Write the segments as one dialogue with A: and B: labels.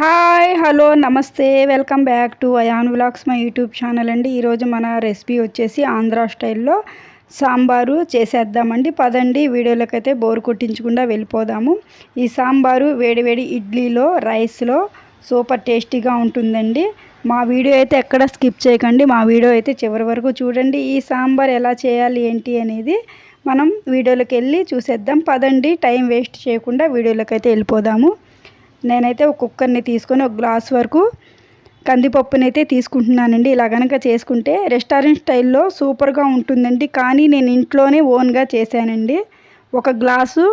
A: Hi hello నమస్తే. Welcome back to Ayan vlogs my YouTube channel అండి. ఈరోజు మన రెసిపీ వచ్చేసి ఆంధ్ర స్టైల్లో సాంబారు చేసేద్దామండి. పదండి వీడియోలకైతే బోర్ బోరు కొట్టించకుండా వెళ్ళిపోదాము. ఈ సాంబారు వేడివేడి ఇడ్లీలో రైస్లో సూపర్ టేస్టీగా ఉంటుందండి. మా వీడియో అయితే ఎక్కడ స్కిప్ చేయకండి. మా వీడియో అయితే చివరి వరకు చూడండి. ఈ సాంబార్ ఎలా చేయాలి ఏంటి అనేది మనం వీడియోలోకి వెళ్ళి చూసేద్దాం. పదండి టైం వేస్ట్ చేయకుండా వీడియోలోకి అయితే వెళ్ళిపోదాము. నేనైతే ఒక కుక్కర్ని తీసుకొని ఒక గ్లాస్ వరకు కందిపప్పుని అయితే తీసుకుంటున్నానండి. ఇలా కనుక చేసుకుంటే రెస్టారెంట్ స్టైల్లో సూపర్గా ఉంటుందండి. కానీ నేను ఇంట్లోనే ఓన్గా చేశానండి. ఒక గ్లాసు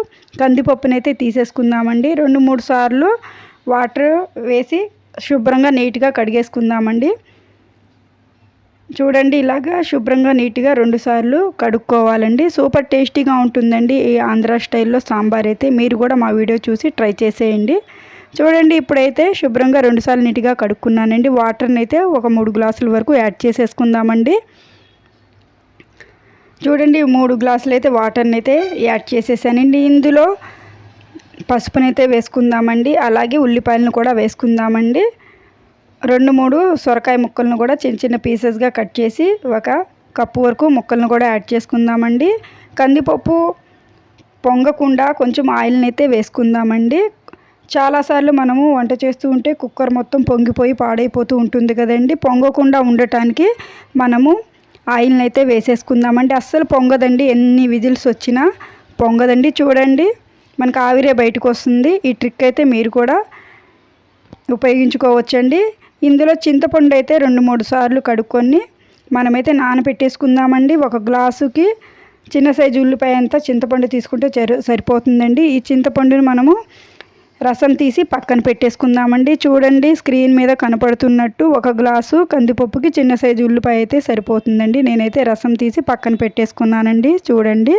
A: కందిపప్పునైతే తీసేసుకుందామండి. రెండు మూడు సార్లు వాటర్ వేసి శుభ్రంగా నీట్గా కడిగేసుకుందామండి. చూడండి ఇలాగా శుభ్రంగా నీట్గా రెండు సార్లు కడుక్కోవాలండి. సూపర్ టేస్టీగా ఉంటుందండి ఈ ఆంధ్ర స్టైల్లో సాంబార్ అయితే. మీరు కూడా మా వీడియో చూసి ట్రై చేసేయండి. చూడండి ఇప్పుడైతే శుభ్రంగా రెండుసార్లు నీట్గా కడుక్కున్నానండి. వాటర్ని అయితే ఒక మూడు గ్లాసుల వరకు యాడ్ చేసేసుకుందామండి. చూడండి మూడు గ్లాసులు అయితే వాటర్ని అయితే యాడ్ చేసేసానండి. ఇందులో పసుపునైతే వేసుకుందామండి. అలాగే ఉల్లిపాయలను కూడా వేసుకుందామండి. రెండు మూడు సొరకాయ ముక్కలను కూడా చిన్న చిన్న పీసెస్గా కట్ చేసి ఒక కప్పు వరకు ముక్కలను కూడా యాడ్ చేసుకుందామండి. కందిపప్పు పొంగకుండా కొంచెం ఆయిల్ని అయితే వేసుకుందామండి. చాలాసార్లు మనము వంట చేస్తూ ఉంటే కుక్కర్ మొత్తం పొంగిపోయి పాడైపోతూ ఉంటుంది కదండి. పొంగకుండా ఉండటానికి మనము ఆయిల్ని అయితే వేసేసుకుందామండి. అస్సలు పొంగదండి. ఎన్ని విజిల్స్ వచ్చినా పొంగదండి. చూడండి మనకు ఆవిరే బయటకు వస్తుంది. ఈ ట్రిక్ అయితే మీరు కూడా ఉపయోగించుకోవచ్చండి. ఇందులో చింతపండు అయితే రెండు మూడు సార్లు కడుక్కొని మనమైతే నానబెట్టేసుకుందామండి ఒక గ్లాసుకి చిన్న సైజు ఉల్లిపాయ అంతా చింతపండు తీసుకుంటే సరిపోతుందండి. ఈ చింతపండుని మనము రసం తీసి పక్కన పెట్టేసుకుందామండి. చూడండి స్క్రీన్ మీద కనపడుతున్నట్టు ఒక గ్లాసు కందిపప్పుకి చిన్న సైజు ఉల్లిపాయ అయితే సరిపోతుందండి. నేనైతే రసం తీసి పక్కన పెట్టేసుకున్నానండి. చూడండి.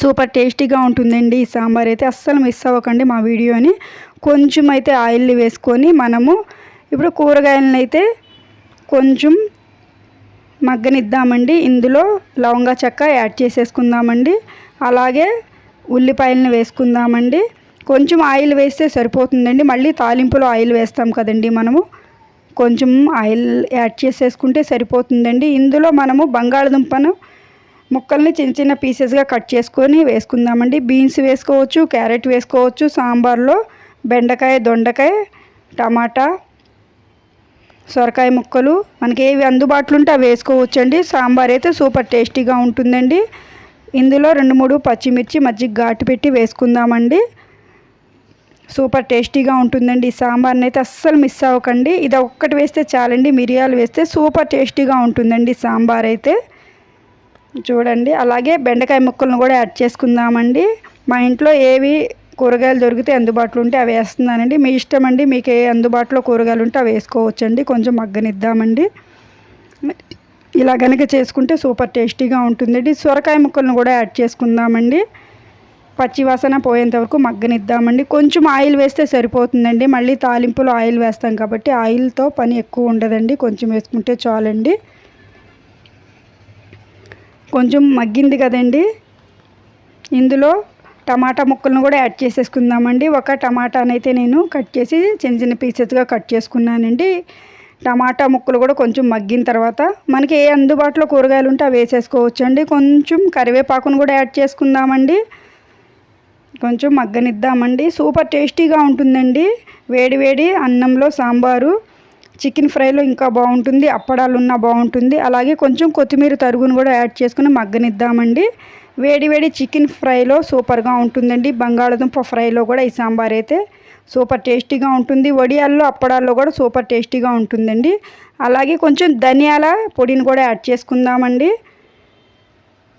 A: సూపర్ టేస్టీగా ఉంటుందండి ఈ సాంబార్ అయితే. అస్సలు మిస్ అవ్వకండి మా వీడియోని. కొంచెం అయితే ఆయిల్ వేసుకొని మనము ఇప్పుడు కూరగాయలను అయితే కొంచెం మగ్గనిద్దామండి. ఇందులో లవంగా చెక్క యాడ్ చేసేసుకుందామండి. అలాగే ఉల్లిపాయలను వేసుకుందామండి. కొంచెం ఆయిల్ వేస్తే సరిపోతుందండి. మళ్ళీ తాలింపులో ఆయిల్ వేస్తాం కదండి మనము. కొంచెం ఆయిల్ యాడ్ చేసేసుకుంటే సరిపోతుందండి. ఇందులో మనము బంగాళదుంపను ముక్కల్ని చిన్న చిన్న పీసెస్గా కట్ చేసుకొని వేసుకుందామండి. బీన్స్ వేసుకోవచ్చు క్యారెట్ వేసుకోవచ్చు సాంబార్లో బెండకాయ దొండకాయ టమాటా సొరకాయ ముక్కలు. మనకి ఏవి అందుబాటులో ఉంటే అవి వేసుకోవచ్చు అండి సాంబార్ అయితే సూపర్ టేస్టీగా ఉంటుందండి. ఇందులో రెండు మూడు పచ్చిమిర్చి మజ్జిగ ఘాటు పెట్టి వేసుకుందామండి. సూపర్ టేస్టీగా ఉంటుందండి. ఈ సాంబార్ని అయితే అస్సలు మిస్ అవ్వకండి. ఇది ఒక్కటి వేస్తే చాలండి. మిరియాలు వేస్తే సూపర్ టేస్టీగా ఉంటుందండి సాంబార్ అయితే చూడండి. అలాగే బెండకాయ ముక్కలను కూడా యాడ్ చేసుకుందామండి. మా ఇంట్లో ఏవి కూరగాయలు దొరికితే అందుబాటులో ఉంటే అవి వేస్తున్నానండి. మీ ఇష్టం అండి. మీకు ఏ అందుబాటులో కూరగాయలు ఉంటే అవి వేసుకోవచ్చండి. కొంచెం మగ్గనిద్దామండి. ఇలా కనుక చేసుకుంటే సూపర్ టేస్టీగా ఉంటుందండి. సొరకాయ ముక్కలను కూడా యాడ్ చేసుకుందామండి. పచ్చివాసన పోయేంత వరకు మగ్గనిద్దామండి. కొంచెం ఆయిల్ వేస్తే సరిపోతుందండి. మళ్ళీ తాలింపులో ఆయిల్ వేస్తాం కాబట్టి ఆయిల్తో పని ఎక్కువ ఉండదండి. కొంచెం వేసుకుంటే చాలండి. కొంచెం మగ్గింది కదండి. ఇందులో టమాటా ముక్కలను కూడా యాడ్ చేసేసుకుందామండి. ఒక టమాటానైతే నేను కట్ చేసి చిన్న చిన్న పీసెస్గా కట్ చేసుకున్నానండి. టమాటా ముక్కలు కూడా కొంచెం మగ్గిన తర్వాత మనకి ఏ అందుబాటులో కూరగాయలు ఉంటే అవి వేసేసుకోవచ్చండి. కొంచెం కరివేపాకును కూడా యాడ్ చేసుకుందామండి. కొంచెం మగ్గనిద్దామండి. సూపర్ టేస్టీగా ఉంటుందండి. వేడివేడి అన్నంలో సాంబారు చికెన్ ఫ్రైలో ఇంకా బాగుంటుంది అప్పడాలు ఉన్నా బాగుంటుంది. అలాగే కొంచెం కొత్తిమీర తరుగును కూడా యాడ్ చేసుకుని మగ్గనిద్దామండి. వేడివేడి చికెన్ ఫ్రైలో సూపర్గా ఉంటుందండి. బంగాళదుంప ఫ్రైలో కూడా ఈ సాంబార్ అయితే సూపర్ టేస్టీగా ఉంటుంది. వడియాల్లో అప్పడాల్లో కూడా సూపర్ టేస్టీగా ఉంటుందండి. అలాగే కొంచెం ధనియాల పొడిని కూడా యాడ్ చేసుకుందామండి.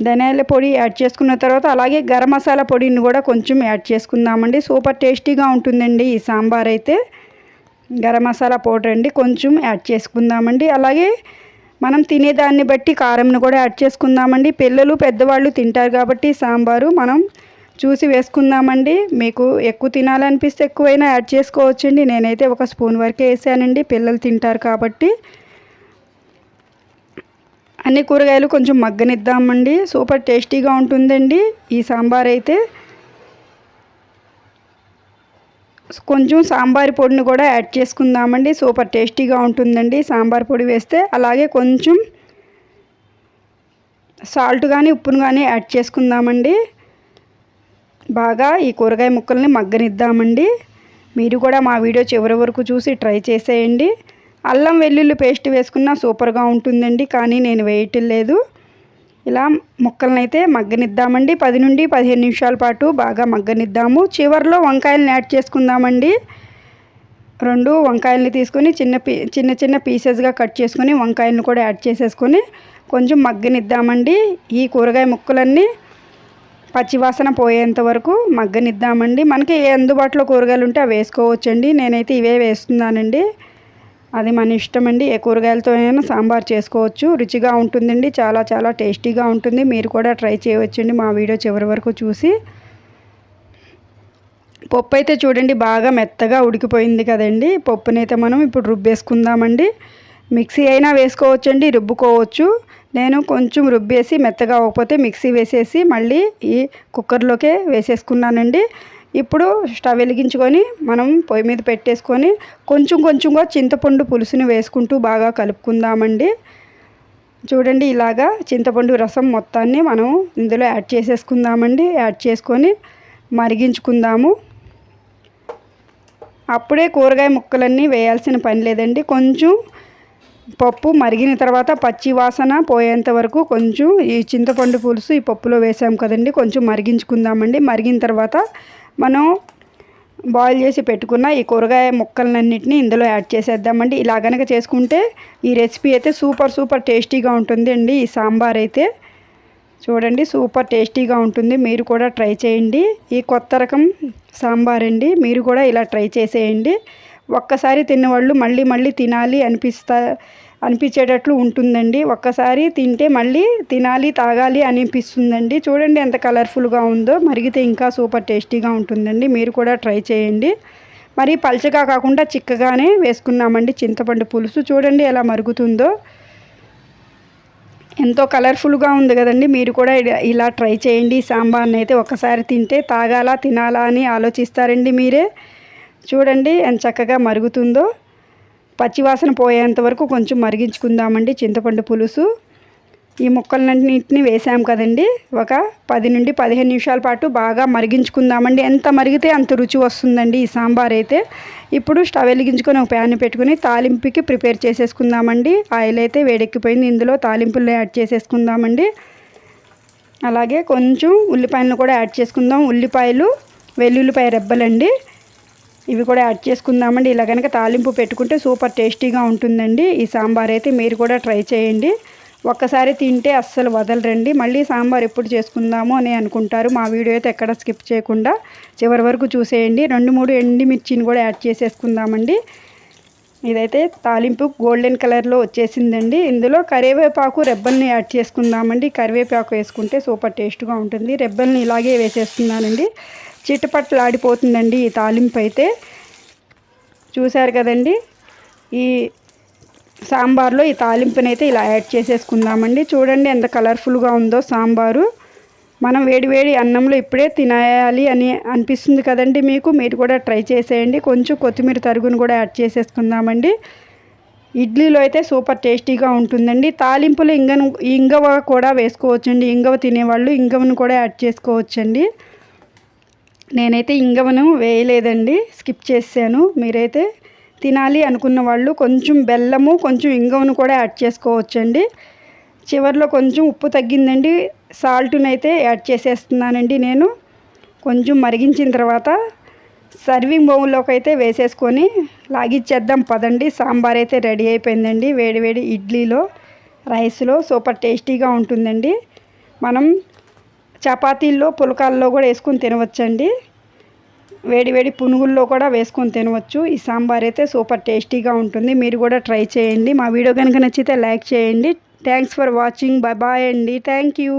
A: ధనియాల పొడి యాడ్ చేసుకున్న తర్వాత అలాగే గరం మసాలా పొడిని కూడా కొంచెం యాడ్ చేసుకుందామండి. సూపర్ టేస్టీగా ఉంటుందండి ఈ సాంబార్ అయితే. గరం మసాలా పౌడర్ అండి కొంచెం యాడ్ చేసుకుందామండి. అలాగే మనం తినేదాన్ని బట్టి కారంను కూడా యాడ్ చేసుకుందామండి. పిల్లలు పెద్దవాళ్ళు తింటారు కాబట్టి సాంబారు మనం చూసి వేసుకుందామండి. మీకు ఎక్కువ తినాలనిపిస్తే ఎక్కువైనా యాడ్ చేసుకోవచ్చండి. నేనైతే ఒక స్పూన్ వరకే వేసానండి. పిల్లలు తింటారు కాబట్టి. అన్ని కూరగాయలు కొంచెం మగ్గనిద్దామండి. సూపర్ టేస్టీగా ఉంటుందండి ఈ సాంబార్ అయితే కొంచెం సాంబార్ పొడిని కూడా యాడ్ చేసుకుందామండి. సూపర్ టేస్టీగా ఉంటుందండి సాంబార్ పొడి వేస్తే. అలాగే కొంచెం సాల్ట్ కానీ ఉప్పును కానీ యాడ్ చేసుకుందామండి. బాగా ఈ కూరగాయ ముక్కల్ని మగ్గనిద్దామండి. మీరు కూడా మా వీడియో చివరి వరకు చూసి ట్రై చేసేయండి. అల్లం వెల్లుల్లి పేస్ట్ వేసుకున్నా సూపర్గా ఉంటుందండి కానీ నేను వేయటం లేదు. ఇలా ముక్కలనైతే అయితే మగ్గనిద్దామండి. పది నుండి పదిహేను నిమిషాల పాటు బాగా మగ్గనిద్దాము. చివరిలో వంకాయలను యాడ్ చేసుకుందామండి. రెండు వంకాయలని తీసుకొని చిన్న పీ చిన్న చిన్న పీసెస్గా కట్ చేసుకొని వంకాయలను కూడా యాడ్ చేసేసుకొని కొంచెం మగ్గనిద్దామండి. ఈ కూరగాయ ముక్కలన్నీ పచ్చివాసన పోయేంత వరకు మగ్గనిద్దామండి. మనకి ఏ అందుబాటులో కూరగాయలు ఉంటే అవి వేసుకోవచ్చండి. నేనైతే ఇవే వేస్తున్నానండి. అది మన ఇష్టం అండి ఏ కూరగాయలతో అయినా సాంబార్ చేసుకోవచ్చు. రుచిగా ఉంటుందండి. చాలా చాలా టేస్టీగా ఉంటుంది. మీరు కూడా ట్రై చేయవచ్చండి మా వీడియో చివరి వరకు చూసి. పప్పు అయితే చూడండి బాగా మెత్తగా ఉడికిపోయింది కదండి. పప్పునైతే మనం ఇప్పుడు రుబ్బేసుకుందామండి. మిక్సీ అయినా వేసుకోవచ్చండి రుబ్బుకోవచ్చు. నేను కొంచెం రుబ్బేసి మెత్తగా అవ్వకపోతే మిక్సీ వేసేసి మళ్ళీ ఈ కుక్కర్లోకే వేసేసుకున్నానండి. ఇప్పుడు స్టవ్ వెలిగించుకొని మనం పొయ్యి మీద పెట్టేసుకొని కొంచెం కొంచెంగా చింతపండు పులుసుని వేసుకుంటూ బాగా కలుపుకుందామండి. చూడండి ఇలాగా చింతపండు రసం మొత్తాన్ని మనం ఇందులో యాడ్ చేసేసుకుందామండి. యాడ్ చేసుకొని మరిగించుకుందాము. అప్పుడే కూరగాయ ముక్కలన్నీ వేయాల్సిన పని లేదండి. కొంచెం పప్పు మరిగిన తర్వాత పచ్చి వాసన పోయేంత వరకు కొంచెం ఈ చింతపండు పులుసు ఈ పప్పులో వేసాం కదండి. కొంచెం మరిగించుకుందామండి. మరిగిన తర్వాత మనం బాయిల్ చేసి పెట్టుకున్న ఈ కూరగాయ ముక్కలన్నింటినీ ఇందులో యాడ్ చేసేద్దామండి. ఇలా కనుక చేసుకుంటే ఈ రెసిపీ అయితే సూపర్ సూపర్ టేస్టీగా ఉంటుంది అండి ఈ సాంబార్ అయితే చూడండి సూపర్ టేస్టీగా ఉంటుంది. మీరు కూడా ట్రై చేయండి. ఈ కొత్త రకం సాంబార్ అండి. మీరు కూడా ఇలా ట్రై చేసేయండి. ఒక్కసారి తిన్నవాళ్ళు మళ్ళీ మళ్ళీ తినాలి అనిపిస్తా అనిపించేటట్లు ఉంటుందండి. ఒక్కసారి తింటే మళ్ళీ తినాలి తాగాలి అనిపిస్తుందండి. చూడండి ఎంత కలర్ఫుల్గా ఉందో. మరిగితే ఇంకా సూపర్ టేస్టీగా ఉంటుందండి. మీరు కూడా ట్రై చేయండి. మరి పల్చగా కాకుండా చిక్కగానే వేసుకున్నామండి. చింతపండు పులుసు చూడండి ఎలా మరుగుతుందో. ఎంతో కలర్ఫుల్గా ఉంది కదండి. మీరు కూడా ఇలా ట్రై చేయండి. సాంబార్ని అయితే ఒకసారి తింటే తాగాలా తినాలా అని ఆలోచిస్తారండి మీరే. చూడండి ఎంత చక్కగా మరుగుతుందో. పచ్చివాసన పోయేంత వరకు కొంచెం మరిగించుకుందామండి చింతపండు పులుసు. ఈ ముక్కలన్నింటిని వేసాం కదండి. ఒక పది నుండి పదిహేను నిమిషాల పాటు బాగా మరిగించుకుందామండి. ఎంత మరిగితే అంత రుచి వస్తుందండి ఈ సాంబార్ అయితే ఇప్పుడు స్టవ్ వెలిగించుకొని ఒక ప్యాన్ పెట్టుకుని తాలింపుకి ప్రిపేర్ చేసేసుకుందామండి. ఆయిల్ అయితే వేడెక్కిపోయింది. ఇందులో తాలింపులు యాడ్ చేసేసుకుందామండి. అలాగే కొంచెం ఉల్లిపాయలను కూడా యాడ్ చేసుకుందాం. ఉల్లిపాయలు వెల్లుల్లిపాయ రెబ్బలండి. ఇవి కూడా యాడ్ చేసుకుందామండి. ఇలా కనుక తాలింపు పెట్టుకుంటే సూపర్ టేస్టీగా ఉంటుందండి. ఈ సాంబార్ అయితే మీరు కూడా ట్రై చేయండి. ఒక్కసారి తింటే అస్సలు వదలరండి. మళ్ళీ సాంబార్ ఎప్పుడు చేసుకుందాము అని అనుకుంటారు. మా వీడియో అయితే ఎక్కడ స్కిప్ చేయకుండా చివరి వరకు చూసేయండి. రెండు మూడు ఎండిమిర్చిని కూడా యాడ్ చేసేసుకుందామండి. ఇదైతే తాలింపు గోల్డెన్ కలర్లో వచ్చేసిందండి. ఇందులో కరివేపాకు రెబ్బల్ని యాడ్ చేసుకుందామండి. కరివేపాకు వేసుకుంటే సూపర్ టేస్ట్గా ఉంటుంది. రెబ్బల్ని ఇలాగే వేసేస్తున్నానండి. చిట్టపట్లు ఆడిపోతుందండి ఈ తాలింపు అయితే. చూశారు కదండి? ఈ సాంబార్లో ఈ తాలింపునైతే ఇలా యాడ్ చేసేసుకుందామండి. చూడండి ఎంత కలర్ఫుల్గా ఉందో సాంబారు. మనం వేడివేడి అన్నంలో ఇప్పుడే తినేయాలి అని అనిపిస్తుంది కదండి మీకు. మీరు కూడా ట్రై చేసేయండి. కొంచెం కొత్తిమీర తరుగును కూడా యాడ్ చేసేసుకుందామండి. ఇడ్లీలో అయితే సూపర్ టేస్టీగా ఉంటుందండి. తాలింపులు ఇంగను ఇంగవ కూడా వేసుకోవచ్చండి. ఇంగవ తినేవాళ్ళు ఇంగవను కూడా యాడ్ చేసుకోవచ్చండి. నేనైతే ఇంగవను వేయలేదండి. స్కిప్ చేశాను. మీరైతే తినాలి అనుకున్న వాళ్ళు కొంచెం బెల్లము కొంచెం ఇంగవను కూడా యాడ్ చేసుకోవచ్చండి. చివరిలో కొంచెం ఉప్పు తగ్గిందండి. సాల్ట్ని అయితే యాడ్ చేసేస్తున్నానండి నేను. కొంచెం మరిగించిన తర్వాత సర్వింగ్ బౌల్లోకి అయితే వేసేసుకొని లాగిచ్చేద్దాం పదండి. సాంబార్ అయితే రెడీ అయిపోయిందండి. వేడివేడి ఇడ్లీలో రైస్లో సూపర్ టేస్టీగా ఉంటుందండి. మనం చపాతీల్లో పులకాల్లో కూడా వేసుకొని తినవచ్చండి. వేడి వేడి పునుగుల్లో కూడా వేసుకొని తినవచ్చు. ఈ సాంబార్ అయితే సూపర్ టేస్టీగా ఉంటుంది. మీరు కూడా ట్రై చేయండి. మా వీడియో కనుక నచ్చితే లైక్ చేయండి. Thanks for watching bye bye అండి. Thank you